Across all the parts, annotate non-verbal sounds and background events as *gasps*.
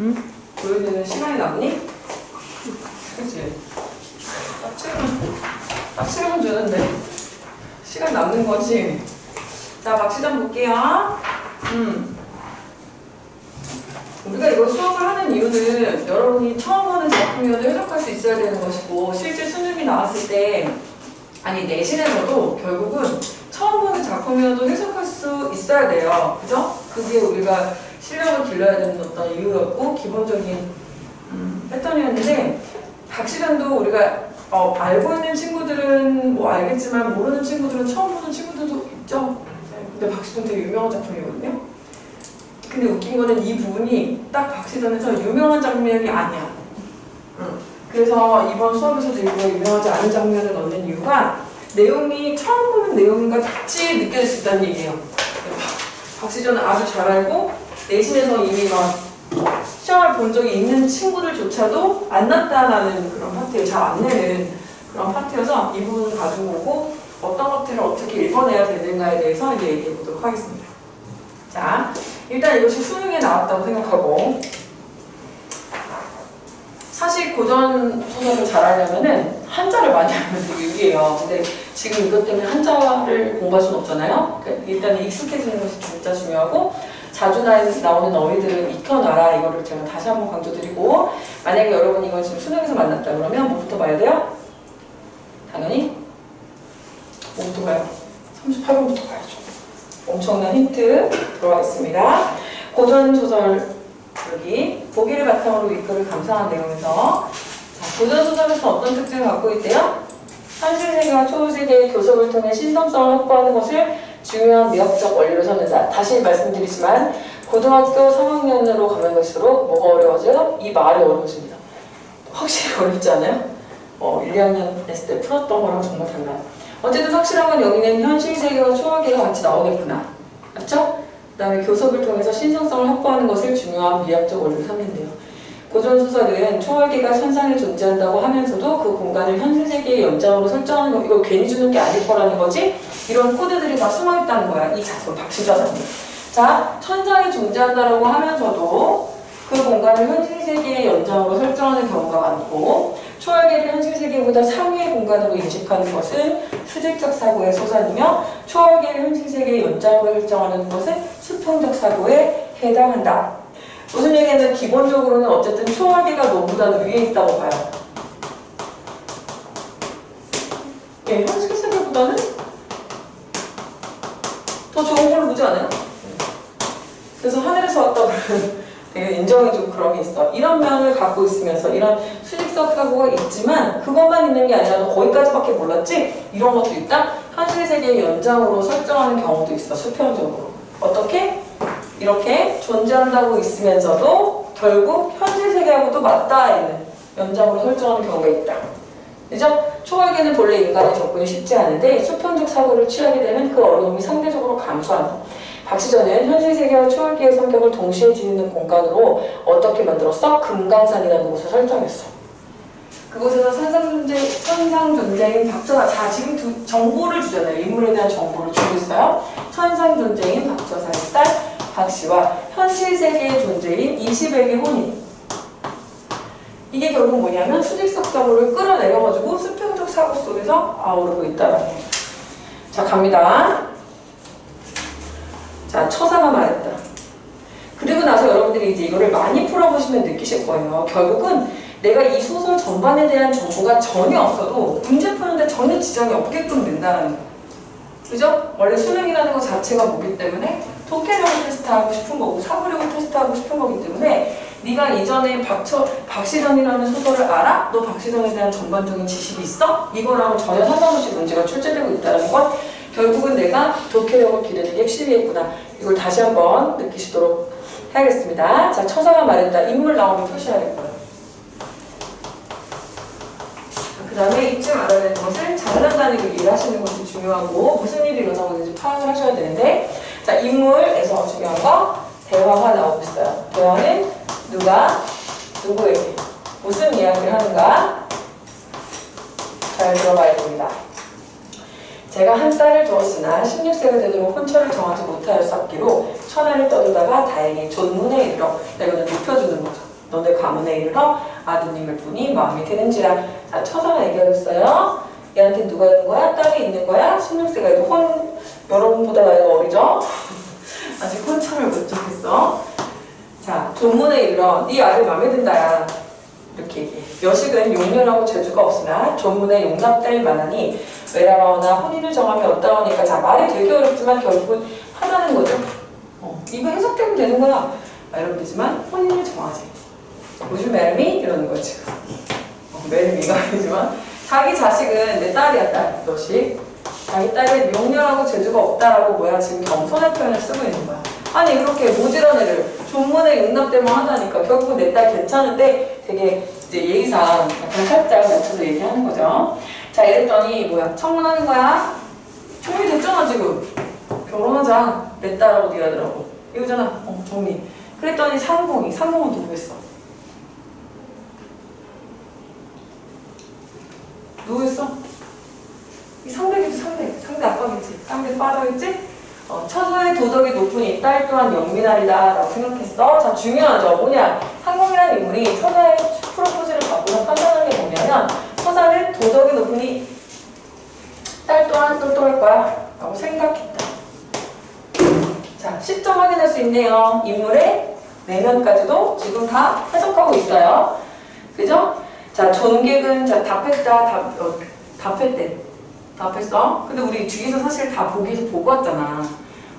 응? 보여주는 시간이 남니? 그치? 빡치면, 빡치면 주는데. 시간 남는 거지. 자, 박시장 볼게요. 음. 우리가 이거 수업을 하는 이유는 여러분이 처음 하는 작품이어도 해석할 수 있어야 되는 것이고 실제 수능이 나왔을 때 아니 내신에서도 결국은 처음 보는 작품이어도 해석할 수 있어야 돼요. 그죠? 그게 우리가 실력을 길러야 되는 어떤 이유였고 기본적인 음, 패턴이었는데 박시련도 우리가 어, 알고 있는 친구들은 뭐 알겠지만 모르는 친구들은 처음 보는 친구들도 있죠. 네, 근데 박시련 되게 유명한 작품이거든요. 근데 웃긴 거는 이 부분이 딱 박시전에서 유명한 장면이 아니야. 응. 그래서 이번 수업에서도 일부러 유명하지 않은 장면을 넣는 이유가 내용이 처음 보는 내용과 같이 느껴질 수 있다는 얘기예요. 박시전은 아주 잘 알고 내신에서 이미 막 시험을 본 적이 있는 친구들조차도 안 나타나는 그런 파트를 잘안 내는 그런 파트여서 이 부분을 가지고 오고 어떤 것들을 어떻게 읽어내야 되는가에 대해서 이제 얘기해 보도록 하겠습니다. 자, 일단 이것이 수능에 나왔다고 생각하고 사실 고전 소설을 잘하려면은 한자를 많이 하면 되게 유리해요. 근데 지금 이것 때문에 한자를 공부할 수는 없잖아요. 그러니까 일단 익숙해지는 것이 진짜 중요하고 자주 나- 나오는 어휘들을 익혀놔라 이거를 제가 다시 한번 강조드리고 만약에 여러분 이걸 지금 수능에서 만났다 그러면 뭐부터 봐야 돼요? 당연히 뭐부터 봐요? 38번부터 봐야죠. 엄청난 힌트 들어와 있습니다. 고전 소설 여기 보기를 바탕으로 윗글을 감상한 내용에서 자, 고전 소설에서 어떤 특징을 갖고 있대요? 현실 세계와 초월 세계의 교섭을 통해 신성성을 확보하는 것을 중요한 미학적 원리로 삼는다. 다시 말씀드리지만 고등학교 3학년으로 가면 갈수록 뭐가 어려워져요? 이 말이 어려워집니다. 확실히 어렵지 않아요? 어, 1, 2학년 했을 때 풀었던 거랑 정말 달라요. 어쨌든 확실한 건 여기는 현실 세계와 초월계가 같이 나오겠구나. 맞죠? 그 다음에 교섭을 통해서 신성성을 확보하는 것을 중요한 미학적 원리로 삼는데요. 고전 소설은 초월계가 현상에 존재한다고 하면서도 그 공간을 현실 세계의 연장으로 설정하는 거, 이거 괜히 주는 게 아닐 거라는 거지? 이런 코드들이 다 숨어 있다는 거야. 이 작품, 박시자사님. 자, 천상이 존재한다라고 하면서도 그 공간을 현실 세계의 연장으로 설정하는 경우가 많고 초월계를 현실 세계보다 상위의 공간으로 인식하는 것은 수직적 사고의 소산이며 초월계를 현실 세계의 연장으로 설정하는 것은 수평적 사고에 해당한다. 무슨 얘기냐면 기본적으로는 어쨌든 초월계가 너보다는 위에 있다고 봐요. 예, 현실 세계보다는 더 좋은 걸로 보지 않아요? 그래서 하늘에서 왔다 그러면 *laughs* 되게 인정이 좀 그런 게 있어. 이런 면을 갖고 있으면서 이런 수직적 사고가 있지만 그것만 있는 게 아니라 너 거기까지밖에 몰랐지? 이런 것도 있다? 현실 세계의 연장으로 설정하는 경우도 있어. 수평적으로. 어떻게? 이렇게 존재한다고 있으면서도 결국 현실 세계하고도 맞닿아 있는 연장으로 설정하는 경우가 있다. 그죠? 초월계는 본래 인간의 접근이 쉽지 않은데 수평적 사고를 취하게 되면 그 어려움이 상대적으로 감소한다. 박시전은 현실 세계와 초월계의 성격을 동시에 지니는 공간으로 어떻게 만들었어? 금강산이라는 곳을 설정했어. 그곳에서 선상 존재, 선상 존재인 박전하. 자, 지금 두, 정보를 주잖아요. 인물에 대한 정보를 주고 있어요. 천상 존재인 박전하의 딸 박 씨와 현실 세계의 존재인 이시백의 혼인. 이게 결국 뭐냐면 사고를 끌어내려가지고 수평적 사고 속에서 아우르고 있다라는 거예요. 자, 갑니다. 자, 처사가 말했다. 그리고 나서 여러분들이 이제 이거를 많이 풀어보시면 느끼실 거예요. 결국은 내가 이 소설 전반에 대한 정보가 전혀 없어도 문제 푸는데 전혀 지장이 없게끔 된다는 거예요. 그죠? 원래 수능이라는 것 자체가 뭐기 때문에 독해력을 테스트하고 싶은 거고 사고력을 테스트하고 싶은 거기 때문에 네가 이전에 박처, 박시전이라는 소설을 알아? 너 박시전에 대한 전반적인 지식이 있어? 이거랑은 전혀 상관없이 문제가 출제되고 있다는 건 결국은 내가 독해력을 기르는 게 핵심이겠구나. 이걸 다시 한번 느끼시도록 해야겠습니다. 자, 처사가 말했다. 인물 나오면 표시해야겠고요. 그 다음에 이쯤 알아야 되는 것은 장난다는 걸 이해하시는 것이 중요하고 무슨 일이 일어나고 있는지 파악을 하셔야 되는데 자, 인물에서 중요한 거 대화가 나오고 있어요. 대화는 누가 누구에게 무슨 이야기를 하는가 잘 들어봐야 됩니다. 제가 한 딸을 두었으나 16세가 되도록 혼처를 정하지 못하였었기로 천하를 떠돌다가 다행히 존문에 이르러 이거는 높여주는 거죠. 너네 가문에 이르러 아드님을 뿐이 마음이 드는지라. 자, 처자가 얘기하고 있어요. 얘한테 누가 있는 거야? 딸이 있는 거야? 16세가 이거 혼, 여러분보다 나이가 어리죠? *laughs* 아직 혼참을 못 정했어. 자, 조문에 이르러 네 아들 마음에 든다야. 이렇게 얘기해. 여식은 용렬하고 재주가 없으나 조문에 용납될 만하니 외라마오나 혼인을 정하면 어떠하니까 자 말이 되게 어렵지만 결국은 하자는 거죠. 어, 이거 해석되면 되는 거야. 아, 이러면 되지만 혼인을 정하지. 요즘 매름이 이러는 거야 지 금. 어, 매름이가 아니지만 자기 자식은 내 딸이야 딸. 너식. 자기 딸은 용렬하고 재주가 없다라고 뭐야 지금 겸손한 표현을 쓰고 있는 거야. 아니 그렇게 모질한 애를 존문에 용납되면 하다니까 결국은 내딸 괜찮은데 되게 이제 예의상 약간 살짝 낮춰서 얘기하는 거죠. 자 이랬더니 뭐야 청문하는 거야? 정리 됐잖아 지금. 결혼하자 내 딸하고 네 아들하고 이거잖아. 어 정리. 그랬더니 상봉이 상봉은 누구였어? 누구였어? 이 상대겠지 상대 상대 아빠겠지 상대 빠져있지? 어, 처소의 도덕이 이딸 또한 영민하리다 라고 생각했어 자 중요하죠 뭐냐 상공이라는 인물이 처자의 프로포즈를 받고서 판단한 게 뭐냐면 처자는 도덕이 이딸 또한 똘똘할 거야 라고 생각했다 자 시점 확인할 수 있네요 인물의 내면까지도 지금 다 해석하고 있어요 그죠? 자 존객은 자 답했다 답, 어, 답했대 답했어? 근데 우리 뒤에서 사실 다 보기에서 보고 왔잖아.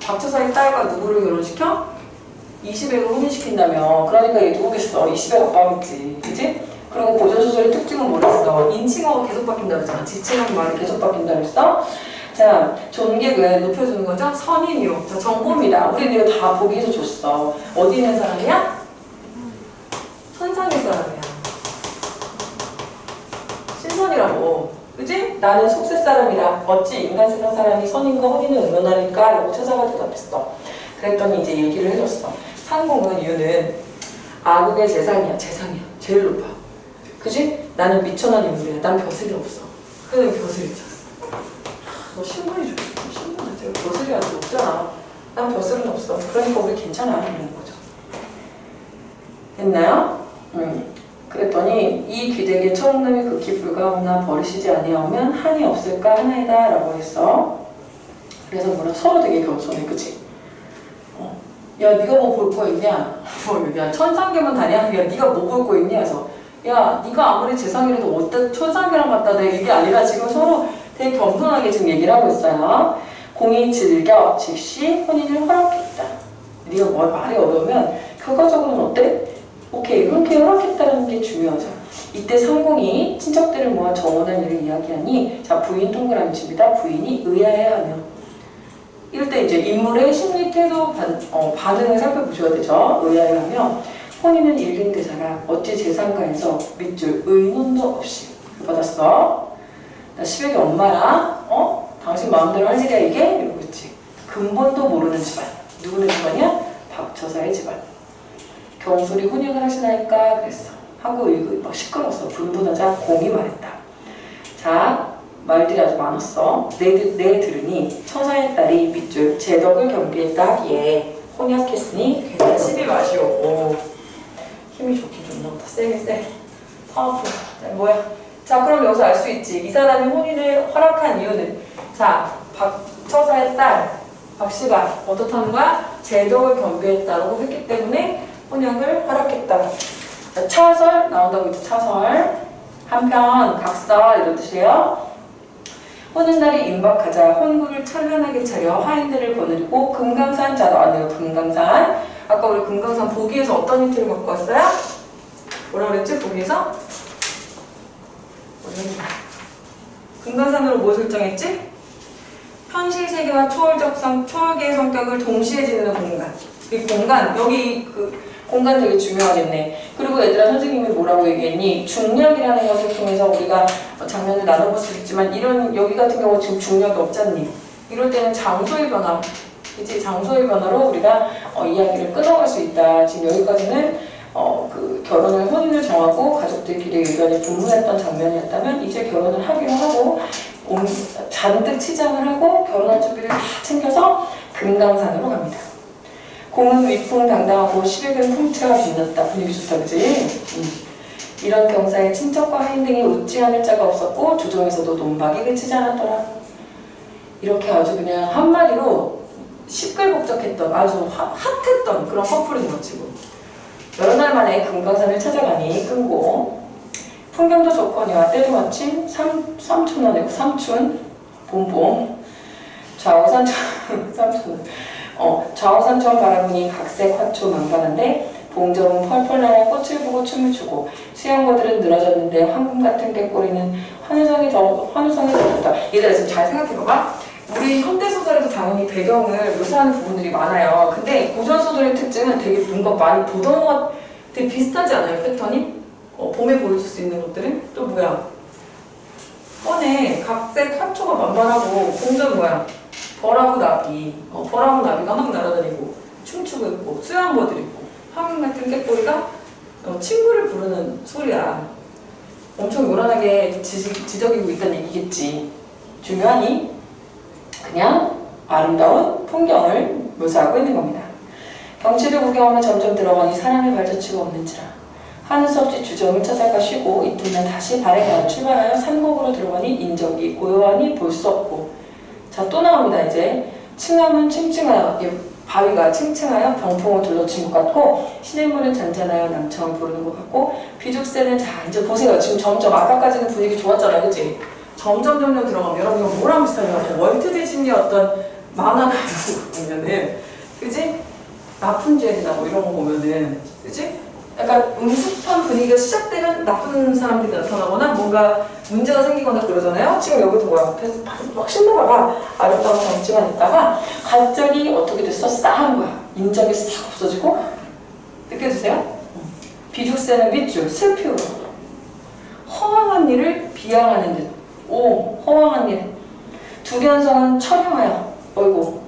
박처사의 딸과 누구를 결혼시켜? 20액을 혼인시킨다며. 그러니까 얘 누구겠어? 20액 오빠겠지. 그지? 그리고 고전소설의 특징은 뭐랬어? 인칭어가 계속 바뀐다 그랬잖아. 지칭하는 말이 계속 바뀐다 그랬어? 자, 존객은 높여주는 거죠? 선인이요. 자, 정보입니다. 우리는 이거 다 보기에서 줬어. 어디 있는 사람이야? 천상의 사람이야. 신선이라고. 그지? 나는 속세 사람이라 어찌 인간 세상 사람이 선인과 혼인을 의논하니까 라고 처자가 대답했어. 그랬더니 이제 얘기를 해줬어. 상공은 이유는 아국의 재상이야. 재상이야. 제일 높아. 그지? 나는 미천한 인물이야. 난 벼슬이 없어. 그는 벼슬 있잖아. 너 신분이 좋지. 신분 자체가 벼슬이 아직 없잖아. 난 벼슬은 없어. 그러니까 우리 괜찮아. 이런 거죠. 됐나요? 음. 그랬더니 이 귀대에게 처음남이 극히 불가하나 버리시지 아니하면 한이 없을까 하나이다 라고 했어 그래서 뭐라 서로 되게 겸손해 그치? 어. 야 네가 뭐 볼 거 있냐? *laughs* 뭐야 천상계만 다냐? 야 네가 뭐 볼 거 있냐? 해서 야 네가 아무리 재상이라도 어떤 천상계랑 갖다 대 이게 아니라 지금 서로 되게 겸손하게 지금 얘기를 하고 있어요 공이 즐겨 즉시 혼인을 허락했다 네가 뭐 말이 어려우면 결과적으로는 어때? 오케이 그렇게 허락했다는 게 중요하죠. 이때 상공이 친척들을 모아 정원한 일을 이야기하니 자 부인 동그라미 칩니다. 부인이 의아해하며 이럴 때 이제 인물의 심리 태도 반, 어, 반응을 살펴보셔야 되죠. 의아해하며 혼인은 일긴 대사라 어찌 재산가에서 밑줄 의논도 없이 받았어. 나 시백이 엄마야. 어? 당신 마음대로 할 일이야 이게? 이러고 있지. 근본도 모르는 집안. 누구네 집안이야? 박처사의 집안. 경솔이 혼인을 하시나이까 그랬어. 하고 이거 막 시끄러웠어. 분분하자 공이 말했다. 자 말들이 아주 많았어. 내, 내 들으니 처사의 딸이 밑줄 제덕을 경비했다 하기에 혼약했으니 괜찮 시비 마시오. 힘이 좋긴 좋나 보다. 세게 세. 파워풀. 자, 뭐야? 자 그럼 여기서 알 수 있지. 이 사람이 혼인을 허락한 이유는 자 박처사의 딸 박씨가 어떻다는 거야? 제덕을 경비했다고 했기 때문에 혼약을 허락했다. 자, 차설 나온다고 했죠. 차설. 한편 각설 이런 뜻이에요. 혼인날이 임박하자 혼구를 찬란하게 차려 하인들을 거느리고 금강산 자도 왔네요. 금강산. 아까 우리 금강산 보기에서 어떤 힌트를 갖고 왔어요? 뭐라 그랬지? 보기에서? 금강산으로 뭐 설정했지? 현실 세계와 초월적 성, 초월계의 성격을 동시에 지니는 공간. 이 공간, 여기 그 공간 되게 중요하겠네. 그리고 얘들아 선생님이 뭐라고 얘기했니? 중력이라는 것을 통해서 우리가 장면을 나눠볼 수 있지만 이런 여기 같은 경우 지금 중력이 없잖니. 이럴 때는 장소의 변화, 그치? 장소의 변화로 우리가 어, 이야기를 끊어갈 수 있다. 지금 여기까지는 어, 그 결혼을 혼인을 정하고 가족들끼리 의견이 분분했던 장면이었다면 이제 결혼을 하기로 하고 온, 잔뜩 치장을 하고 결혼할 준비를 다 챙겨서 금강산으로 갑니다. 공은 위풍 당당하고 시백은 풍채가 빛났다. 분위기 좋다, 그지? 음. 이런 경사에 친척과 하인 등이 웃지 않을 자가 없었고 조정에서도 논박이 그치지 않았더라. 이렇게 아주 그냥 한마디로 시끌벅적했던 아주 화- 핫했던 그런 커플인 거 지금. 여러 날 만에 금강산을 찾아가니 끈고 풍경도 좋거니와 때도 마침 삼, 삼촌 아니고 삼촌 봄봄 좌우산천 *laughs* 삼촌 어 좌우산천 바라보니 각색 화초 만반한데 봉정은 펄펄 날아 꽃을 보고 춤을 추고 수양거들은 늘어졌는데 황금 같은 꾀꼬리는 환우성이 더 환우성이 더럽다. 얘들아 지금 잘 생각해봐봐. 우리 현대 소설에도 당연히 배경을 묘사하는 부분들이 많아요. 근데 고전 소설의 특징은 되게 뭔가 많이 보던 것 되게 비슷하지 않아요? 패턴이? 어, 봄에 보여줄 수 있는 것들은 또 뭐야? 뻔해 각색 화초가 만반하고 공전 뭐야? 벌하고 나비 어, 벌하고 나비가 막 날아다니고 춤추고 있고 수양버들 있고 화면 같은 깨꼬리가 어, 친구를 부르는 소리야. 엄청 요란하게 지, 지적이고 있다는 얘기겠지. 중요하니 그냥 아름다운 풍경을 묘사하고 있는 겁니다. 경치를 구경하며 점점 들어가니 사람의 발자취가 없는지라. 하는 수 없이 주점을 찾아가 쉬고 이튿날 다시 발에 가어 출발하여 산곡으로 들어가니 인적이 고요하니 볼 수 없고 자 또 나옵니다 이제 층암은 층층하여 이 바위가 층층하여 병풍을 둘러친 것 같고 시냇물은 잔잔하여 남청을 부르는 것 같고 비죽새는 자 이제 보세요 지금 점점 아까까지는 분위기 좋았잖아요 그치? 점점 점점 들어가면 여러분 이거 뭐랑 비슷하냐면 월트 디즈니의 어떤 만화나 이런 거 보면은 그지? 라푼젤이나 뭐 이런 거 보면은 그지? 약간 음습한 분위기가 시작되면 나쁜 사람들이 나타나거나 뭔가 문제가 생기거나 그러잖아요. 지금 여기도 뭐야? 앞에서 막 신나다가 아름다운 경치만 있다가 갑자기 어떻게 됐어? 싸한 거야. 인적이 싹 없어지고 느껴지세요? 비죽새는 밑줄, 슬피우로 허황한 일을 비양하는 듯. 오, 허황한 일. 두견성은 철형하여 어이고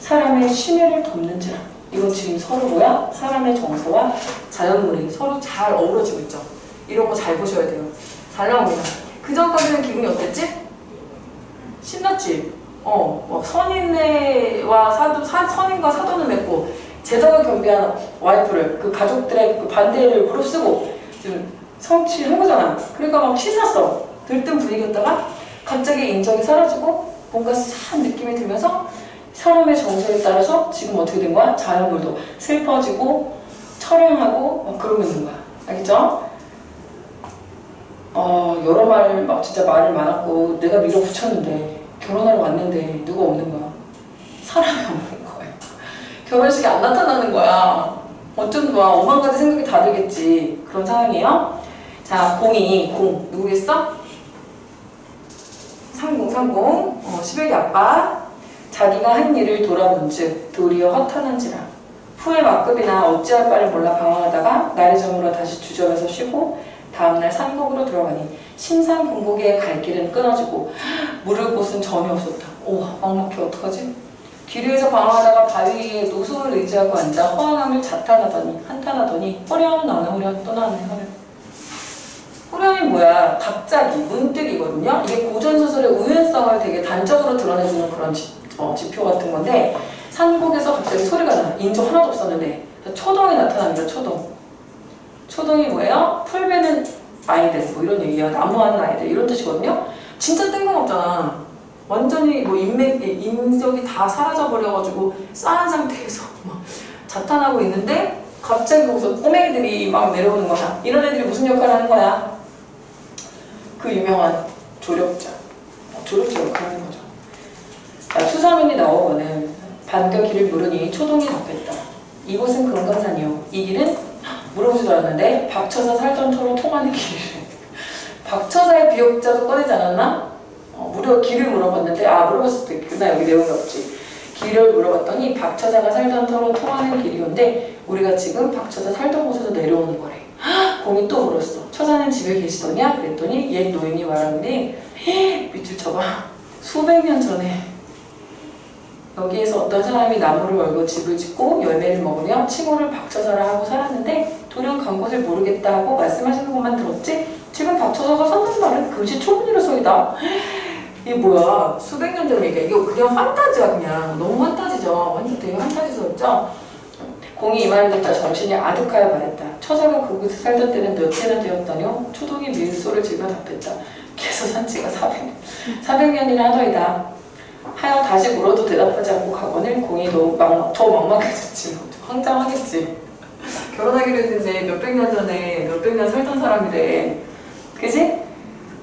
사람의 심혈을 덮는지라. 이건 지금 서로 뭐야? 사람의 정서와 자연물이 서로 잘 어우러지고 있죠. 이런 거 잘 보셔야 돼요. 잘 나옵니다. 그 전까지는 기분이 어땠지? 신났지? 어, 막 선인과 사도, 사, 선인과 사도는 맺고, 제덕을 겸비한 와이프를, 그 가족들의 그 반대를 무릅쓰고, 지금 성취한 거잖아. 그러니까 막 신났어. 들뜬 분위기였다가, 갑자기 인적이 사라지고, 뭔가 싹 느낌이 들면서, 사람의 정서에 따라서 지금 어떻게 된 거야? 자연물도 슬퍼지고, 철행하고, 막 그러고 있는 거야. 알겠죠? 어, 여러 말, 막 진짜 말을 많았고, 내가 밀어붙였는데, 결혼하러 왔는데, 누가 없는 거야? 사람이 없는 거야. 결혼식에 안 나타나는 거야. 어쩜 좋아. 오만 가지 생각이 다 들겠지. 그런 상황이에요. 자, 공이, 공. 누구겠어? 상공, 상공. 어, 시백이 아빠. 자기가 한 일을 돌아본 즉, 도리어 허탄한지라. 후회 막급이나 어찌할 바를 몰라 방황하다가 날이 저물어 다시 주점에서 쉬고 다음날 산곡으로 들어가니 심산궁곡의 갈 길은 끊어지고 물을 곳은 전혀 없었다. 오 막막해 어떡하지? 길 위에서 방황하다가 바위 위에 노소를 의지하고 앉아 허황함을 자탄하더니 한탄하더니 허련 나는 또 나왔네 허련 호련이 뭐야? 갑자기 문득이거든요. 이게 고전 소설의 우연성을 되게 단적으로 드러내주는 그런 지, 어, 지표 같은 건데 산곡에서 갑자기 소리가 나. 인조 하나도 없었는데 초동이 나타납니다. 초동. 초동이 뭐예요? 풀 베는 아이들 뭐 이런 얘기야. 나무하는 아이들 이런 뜻이거든요. 진짜 뜬금없잖아. 완전히 뭐 인맥 인적이 다 사라져 버려가지고 싸한 상태에서 막 자탄하고 있는데 갑자기 거기서 꼬맹이들이 막 내려오는 거야. 이런 애들이 무슨 역할을 하는 거야? 그 유명한 조력자. 어, 조력자 역할을 하는 거죠. 자, 수사민이 나오고는 반겨 길을 물으니 초동이 답했다. 이곳은 금강산이요. 이 길은 물어보지도 않았는데 박처사 살던 터로 통하는 길이래. *laughs* 박처사의 비역자도 꺼내지 않았나? 어, 무려 길을 물어봤는데 아 물어봤을 수도 있구나 여기 내용이 없지. 길을 물어봤더니 박처사가 살던 터로 통하는 길이온데 우리가 지금 박처사 살던 곳에서 내려오는 거래. 헉, *gasps* 공이 또 물었어. 처자는 집에 계시더냐? 그랬더니 옛 노인이 말하는데 밑줄 쳐봐. 수백 년 전에 여기에서 어떤 사람이 나무를 걸고 집을 짓고 열매를 먹으며 칭호를 박처사라 하고 살았는데 도령 간 곳을 모르겠다 하고 말씀하시는 것만 들었지 지금 박처사가 섰는 말은 금시 초문이로소이다 이게 뭐야 수백 년 전 얘기야 이거 그냥 판타지야 그냥 너무 판타지죠 완전 되게 판타지스럽죠 공이 이 말을 듣자 정신이 아득하여 말했다. 처자가 그곳에 살던 때는 몇 해나 되었다뇨? 초동이 밀소를 지며 답했다. 개소 산지가 400, 400년이나 하더이다. 하여 다시 물어도 대답하지 않고 가거늘 공이 더, 막, 더 막막해졌지. 황당하겠지. 결혼하기로 했는데 몇백 년 전에 몇백 년 살던 사람이래. 그지?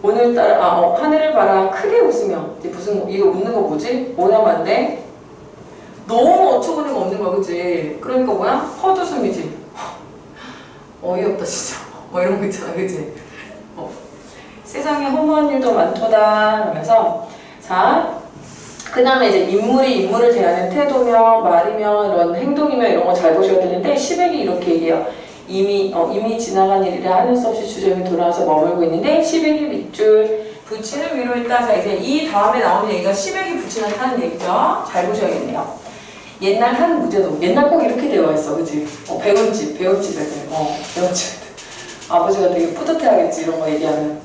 오늘따라 아, 어, 하늘을 봐라 크게 웃으며 무슨 이거 웃는 거 뭐지? 오야만데 너무 어처구니가 없는 거야 그지? 그러니까 뭐야? 헛웃음이지 어이없다 진짜 뭐 이런 거 있잖아 그지? 어. 세상에 허무한 일도 많도다 하면서 자 그 다음에 이제 인물이 인물을 대하는 태도며 말이며 이런 행동이며 이런 거 잘 보셔야 되는데 시백이 이렇게 얘기해요 이미 어, 이미 지나간 일이라 하는 수 없이 주점이 돌아와서 머물고 있는데 시백이 밑줄 부치는 위로 있다. 자 이제 이 다음에 나오는 얘기가 시백이 부치는다는 얘기죠. 잘 보셔야겠네요. 옛날 한 무제도 옛날 꼭 이렇게 되어 있어, 그지? 어, 배운집 배운집 애들, 어 배운집. 아버지가 되게 뿌듯해하겠지 이런 거 얘기하면.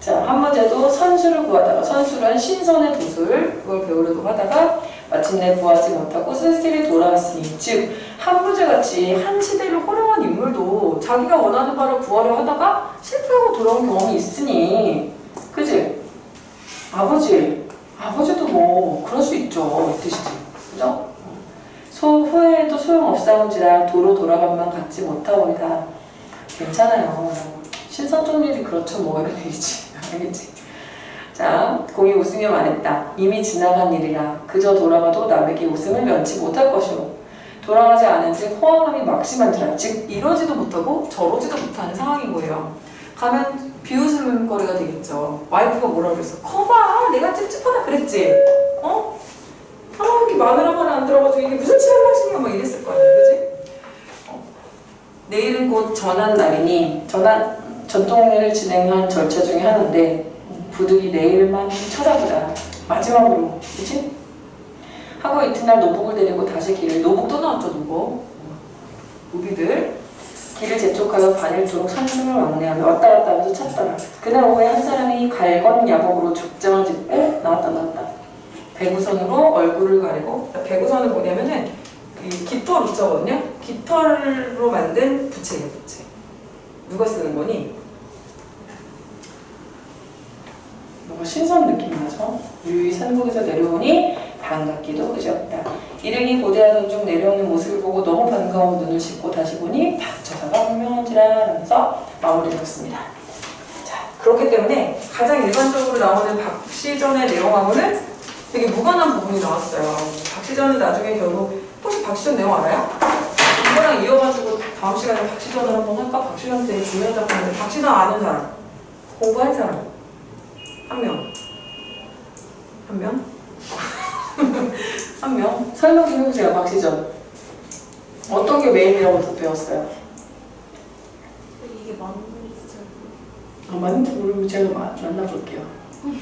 자, 한 문제도 선수를 구하다가 선수는 신선의 도술 그걸 배우려고 하다가 마침내 구하지 못하고 쓸쓸히 돌아왔으니 즉 한 문제같이 한 시대를 호령한 인물도 자기가 원하는 바를 구하려 하다가 실패하고 돌아온 경험이 있으니 그지? 아버지 아버지도 뭐 그럴 수 있죠 이 뜻이지 그죠? 소 후회해도 소용없사온지라 도로 돌아간만 갖지 못하오이다 괜찮아요 신선종 일이 그렇죠 뭐 이런 얘기지 알겠지? 자, 공이 웃으며 말했다. 이미 지나간 일이라 그저 돌아가도 남에게 웃음을 면치 못할 것이오. 돌아가지 않은 즉 호황함이 막심한지라 즉 이러지도 못하고 저러지도 못하는 상황인 거예요. 가면 비웃음거리가 되겠죠. 와이프가 뭐라 그랬어? 거봐 내가 찝찝하다 그랬지? 어? 아 이렇게 마누라만 안 들어가지고 이게 무슨 맛이냐 막 이랬을 거 아니야 그지? 어. 내일은 곧 전한 날이니 전한 전통례를 진행한 절차 중에 하나인데 부득이 내일만 찾아보자. 마지막으로, 그치? 하고 이튿날 노복을 데리고 다시 길을, 노복 또 나왔죠, 노복. 우비들. 길을 재촉하여 반일토록 산중을 왕래하며 왔다 갔다 하면서 찾더라. 그날 오후에 한 사람이 갈건 야복으로 족장을 짚고 나왔다 나왔다. 배구선으로 얼굴을 가리고 배구선은 뭐냐면은 이 깃털 있거든요. 깃털로 만든 부채예요, 부채. 누가 쓰는 거니? 뭔가 신선 느낌이 나죠? 유유히 산국에서 내려오니 반갑기도 그지없다. 일행이 고대하던 중 내려오는 모습을 보고 너무 반가운 눈을 씻고 다시 보니 박처사가 분명한지라 하면서 마무리를 했습니다. 자, 그렇기 때문에 가장 일반적으로 나오는 박시전의 내용하고는 되게 무관한 부분이 나왔어요. 박시전은 나중에 결국 혹시 박시전 내용 알아요? 이거랑 이어가지고 다음 시간에 박시전을 한번 할까? 박시전 되게 중요한 작품인데 박시전 아는 사람? 공부한 사람? 한 명. 한 명? *laughs* 한 명? 설명 좀 해보세요, 박시전. 어떤 게 메인이라고 또 배웠어요? 이게 맞는지 아, 맞는지 모르면 제가 마- 만나볼게요. 그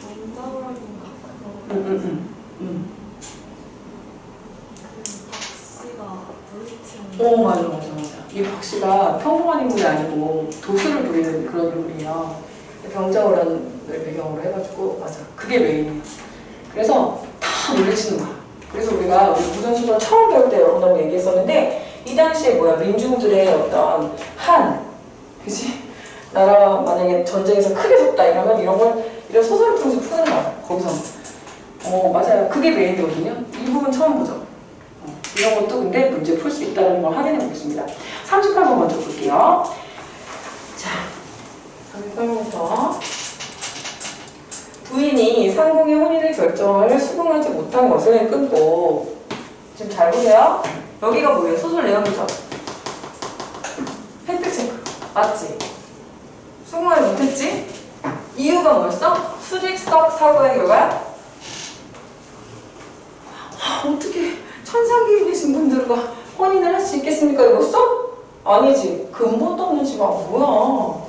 정다울인가 응, 응, 응. 응. 그 박씨가 물리치는 오, 맞아, 맞아, 맞아. 이 박씨가 평범한 인물이 아니고 도수를 부리는 그런 인물이에요. 병자호란을 배경으로 해가지고, 맞아. 그게 메인이에요. 그래서 다 물리치는 거야. 그래서 우리가 우리 무전수전 처음 배울 때 여러분하고 얘기했었는데, 이 당시에 뭐야, 민중들의 어떤 한, 그지? 나라가 만약에 전쟁에서 크게 졌다 이러면 이런 걸, 이런 소설을 통해서 푸는 거야, 거기서. 어, 맞아요. 그게 메인이거든요. 이 부분 처음 보죠. 어, 이런 것도 근데 문제 풀 수 있다는 걸 확인해 보겠습니다. 30번만 먼저 볼게요. 자, 30번부터. 부인이 상공의 혼인을 결정을 수긍하지 못한 것을 끊고 지금 잘 보세요. 여기가 뭐예요? 소설 내용이죠? 팩트 체크. 맞지? 수긍하지 못했지? 이유가 뭐였어? 수직석 사고의 결과야? 아, 어떻게 천상계에 계신 분들과 혼인을 할 수 있겠습니까? 이거써? 아니지. 근본도 없는 집안 뭐야.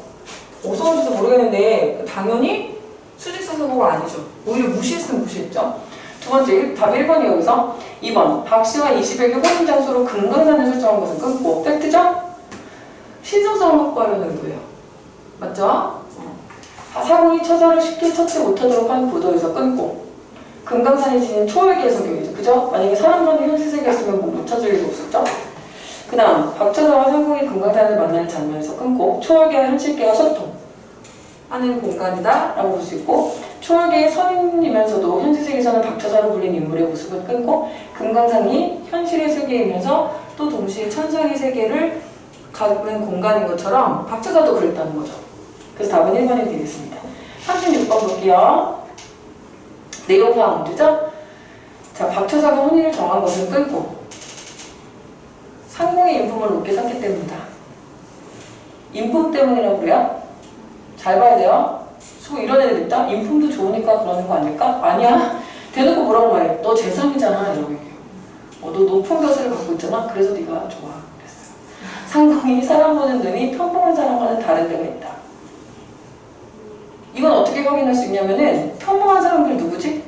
어디서 온지도 모르겠는데 당연히 수직성 사고가 아니죠. 오히려 무시했으면 무시했죠. 두 번째, 일- 답 1번이 여기서 2번 박 씨와 20액의 혼인 장소로 금강산을 설정한 것은 끊고 팩트죠? 신성성을 확보하려는 의도예요. 맞죠? 어. 아, 사공이 처자를 쉽게 찾지 못하도록 한 구도에서 끊고 금강산이 지닌 초월기의 성격이죠. 그죠? 만약에 사람들이 현실세계였으면 뭐 못 찾을 일도 없었죠? 그 다음 박철사와 상공이 금강산을 만나는 장면에서 끊고 초월계와 현실계가 소통 하는 공간이다 라고 볼 수 있고 초월계의 선임이면서도 현실세계에서는 박철사로 불린 인물의 모습을 끊고 금강산이 현실의 세계이면서 또 동시에 천상의 세계를 가는 공간인 것처럼 박철사도 그랬다는 거죠. 그래서 답은 1번이 되겠습니다. 36번 볼게요. 문제죠? 자, 박철사가 혼인을 정한 것을 끊고 상공의 인품을 높게 샀기 때문이다. 인품 때문이라고 그래요? 잘 봐야 돼요. 속 이런 애들 있다? 인품도 좋으니까 그러는 거 아닐까? 아니야. 대놓고 뭐라고 말해? 너 재상이잖아. 이러고 얘기해요. 어, 너 높은 벼슬을 갖고 있잖아. 그래서 네가 좋아. 그랬어요. 상공이 사람 보는 눈이 평범한 사람과는 다른 데가 있다. 이건 어떻게 확인할 수 있냐면은 평범한 사람들 누구지?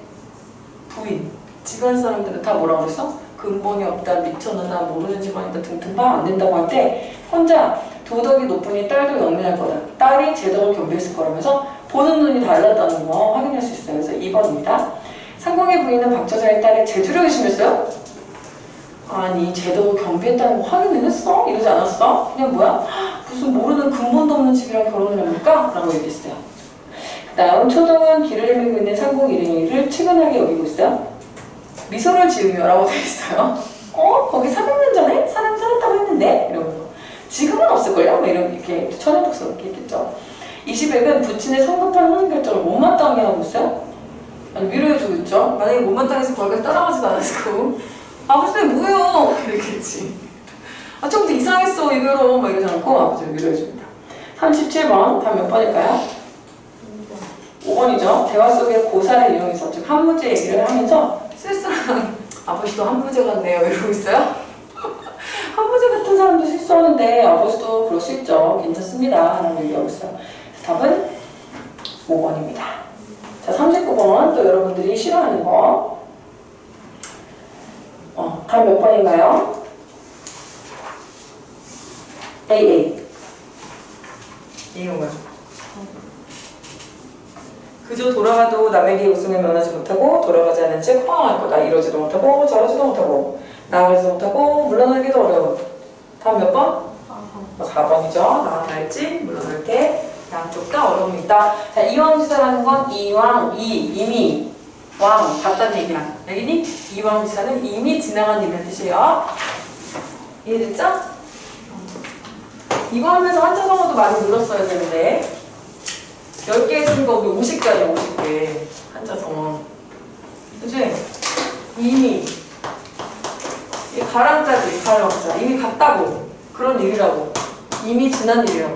부인. 집안 사람들은 다 뭐라고 그랬어? 근본이 없다, 미천하다, 모르는 집안이다 등등 다안 된다고 할 때 혼자 도덕이 높으니 딸도 영리할 거다. 딸이 제덕을 겸비했을 거라면서 보는 눈이 달랐다는 거 확인할 수 있어요. 그래서 2번입니다. 상공의 부인은 박처자의 딸의 재주를 의심했어요? 아니 제덕을 겸비했다는 거 확인을 했어? 이러지 않았어? 그냥 뭐야? 무슨 모르는 근본도 없는 집이랑 결혼을 합니까? 라고 얘기했어요. 다음 초동은 길을 헤매고 있는 상공 일행이를 측은하게 여기고 있어요. 미소를 지으며라고 되어 있어요. 어? 거기 300년 전에 사람 살았다고 했는데? 이러면서 지금은 없을걸요? 뭐 이런 이렇게 천연독스럽게 했겠죠. 20액은 부친의 성급한 혼인 결정을 못마땅하게 하고 있어요. 아니 위로해주고 있죠. 만약에 못마땅해서 거기까지 따라가지도 않았을 거고 아버지 뭐예요? 이렇겠지. 아 좀더 이상했어 이거로 막 이러지 않고 아버지를 위로해줍니다. 37번 다음 몇 번일까요? 5번이죠. 대화 속에 고사를 이용해서 즉 한문제 얘기를 하면서 쓸쓸한 *laughs* 아버지도 한문제 같네요 이러고 있어요. *laughs* 한문제 같은 사람도 실수하는데 아버지도 그럴 수 있죠. 괜찮습니다. 라고 얘기하고 있어요. 답은 5번입니다. 자, 39번 또 여러분들이 싫어하는 거. 어, 다음 몇 번인가요? AA. 이거 뭐야? 그저 돌아가도 남에게 웃음을 면하지 못하고 돌아가지 않은 채 허황할 거다. 이러지도 못하고 저러지도 못하고 나아가지도 못하고 물러나기도 어려워. 다음 몇 번? 뭐 4번이죠. 나아갈지 물러날 때 양쪽 다 어려움이 있다. 자, 이왕지사라는 건 이왕, 이, 이미, 왕 같다는 얘기야. 여기니 이왕지사는 이미 지나간 일이라는 뜻이에요. 이해됐죠? 이거 하면서 한자 성어도 많이 늘었어야 되는데 10개 해준 거 우리 50개 아니야 50개. 한자 성어 그치? 이미. 이 가랑자지 가랑자. 이미 갔다고. 그런 일이라고. 이미 지난 일이라고.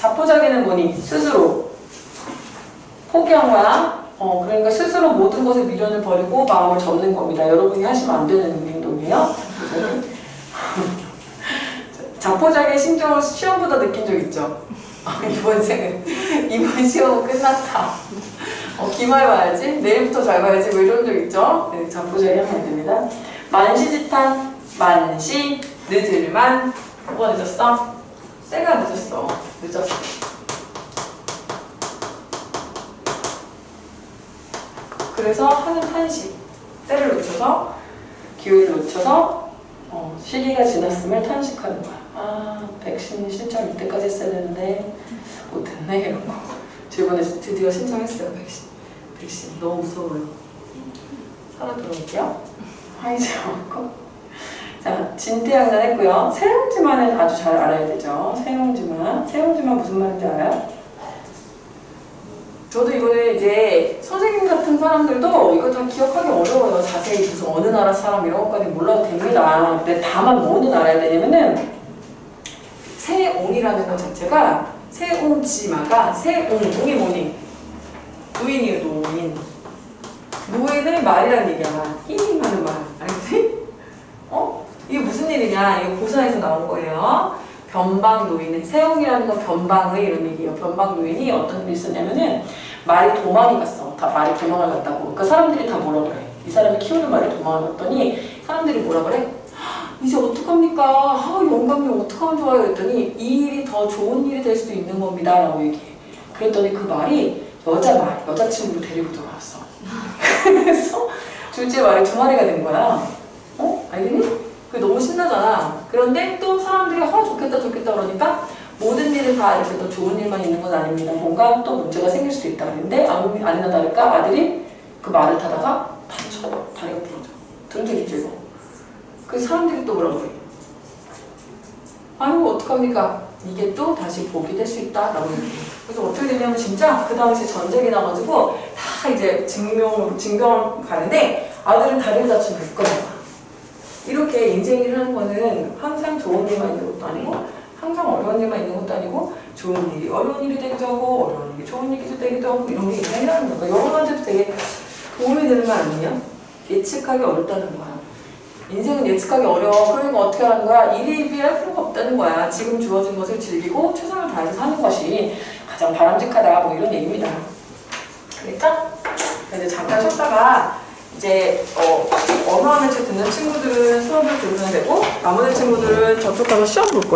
자포자기는 뭐니? 스스로. 포기한 거야? 어 그러니까 스스로 모든 것에 미련을 버리고 마음을 접는 겁니다. 여러분이 하시면 안 되는 행동이에요 자포자기의 심정을 시험보다 느낀 적 있죠? 아, 이번 생은 이번 시험은 끝났다. 어, 기말 봐야지. 내일부터 잘 봐야지. 뭐 이런 적 있죠? 네, 자포자기 하면 안 됩니다. 만시지탄 만시 늦을만 뭐가 늦었어? 때가 늦었어. 늦었어. 그래서 하는 한시 때를 놓쳐서 기회를 놓쳐서 어, 시기가 지났음을 탄식하는 거야. 아, 백신 신청 이때까지 했어야 되는데 못했네 이런 거. 저 이번에 드디어 신청했어요 백신. 백신 너무 무서워요. 살아 들어올게요. 화이지 않고. 자, 진퇴양난 했고요. 세용지만은 아주 잘 알아야 되죠. 세용지만. 세용지만 무슨 말인지 알아요? 저도 이거는 이제 선생님 같은 사람들도 이거 다 기억하기 어려워요. 자세히 무슨 어느 나라 사람 이런 것까지 몰라도 됩니다. 근데 다만 뭐는 알아야 되냐면은 세옹이라는 것 자체가 세옹지마가 세옹, 옹이 뭐니? 노인이에요, 노인. 노인을 말이라는 얘기야. 히밍하는 말. 알겠지? 어? 이게 무슨 일이냐? 이거 고사에서 나온 거예요. 변방 노인은 세옹이라는 건 변방의 이런 얘기예요. 변방 노인이 어떤 일이 있었냐면은 말이 도망이 갔어. 다 말이 도망을 갔다고. 그러니까 사람들이 다 뭐라 그래? 이 사람이 키우는 말이 도망을 갔더니 사람들이 뭐라 그래? 이제 어떡합니까? 아, 영감님 어떡하면 좋아요? 그랬더니 이 일이 더 좋은 일이 될 수도 있는 겁니다. 라고 얘기해. 그랬더니 그 말이 여자 말, 여자친구를 데리고 돌아왔어. 그래서 둘째 말이 두 마리가 된 거야. 어? 알겠니? 그게 너무 신나잖아. 그런데 또 사람들이 어 좋겠다 좋겠다 그러니까 모든 일은 다 이렇게 또 좋은 일만 있는 건 아닙니다. 뭔가 또 문제가 생길 수도 있다. 그런데 아무 아니나 다를까 아들이 그 말을 타다가 다쳐 다리가 부러져. 등등이 길고. 그 사람들이 또 뭐라고 그래? 아유 어떡합니까? 이게 또 다시 복이 될 수 있다라고. 그래서 어떻게 되냐면 진짜 그 당시 전쟁이 나가지고 다 이제 증명 증병을 가는데 아들은 다리를 가는 거야. 이렇게 인생을 하는 거는 항상 좋은 일만 있는 것도 아니고 항상 어려운 일만 있는 것도 아니고 좋은 일이 어려운 일이 되기도 하고 어려운 일이 좋은 일이 되기도 하고 이런 게 인생이라는 거야. 여러분한테도 되게 도움이 되는 거 아니냐? 예측하기 어렵다는 거야. 인생은 예측하기 어려워. 그러니까 어떻게 하는 거야? 일이 비할 필요가 없다는 거야. 지금 주어진 것을 즐기고 최선을 다해서 사는 것이 가장 바람직하다. 뭐 이런 얘기입니다. 그러니까 이제 잠깐 쉬었다가 이제 어, 언어 하나씩 듣는 친구들은 수업을 들으면 되고 나머지 친구들은 저쪽 가서 시험 볼 거예요.